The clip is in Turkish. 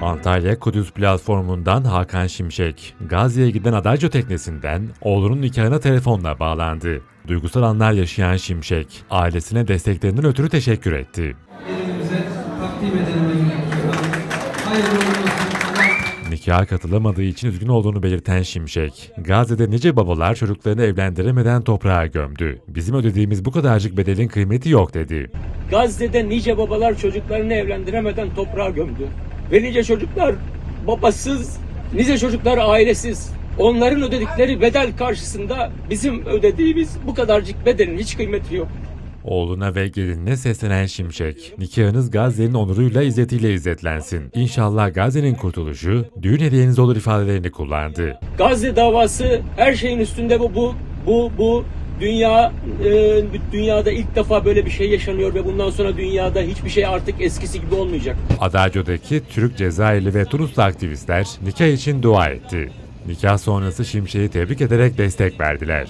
Antalya Kudüs platformundan Hakan Şimşek, Gazze'ye giden adayco teknesinden oğlunun nikahına telefonla bağlandı. Duygusal anlar yaşayan Şimşek, ailesine desteklerinden ötürü teşekkür etti. Elimize takdim edelim. Hayırlı Nikaha katılamadığı için üzgün olduğunu belirten Şimşek, Gazze'de nice babalar çocuklarını evlendiremeden toprağa gömdü. Bizim ödediğimiz bu kadarcık bedelin kıymeti yok dedi. Gazze'de nice babalar çocuklarını evlendiremeden toprağa gömdü. Ve nice çocuklar babasız, nice çocuklar ailesiz. Onların ödedikleri bedel karşısında bizim ödediğimiz bu kadarcık bedelin hiç kıymeti yok. Oğluna ve gelinine seslenen Şimşek, nikahınız Gazze'nin onuruyla izzetiyle izzetlensin. İnşallah Gazze'nin kurtuluşu, düğün hediyeniz olur ifadelerini kullandı. Gazze davası her şeyin üstünde bu bu bu bu dünya e, dünyada ilk defa böyle bir şey yaşanıyor ve bundan sonra dünyada hiçbir şey artık eskisi gibi olmayacak. Adacio'daki Türk, Cezayirli ve Tunuslu aktivistler nikah için dua etti. Nikah sonrası Şimşek'i tebrik ederek destek verdiler.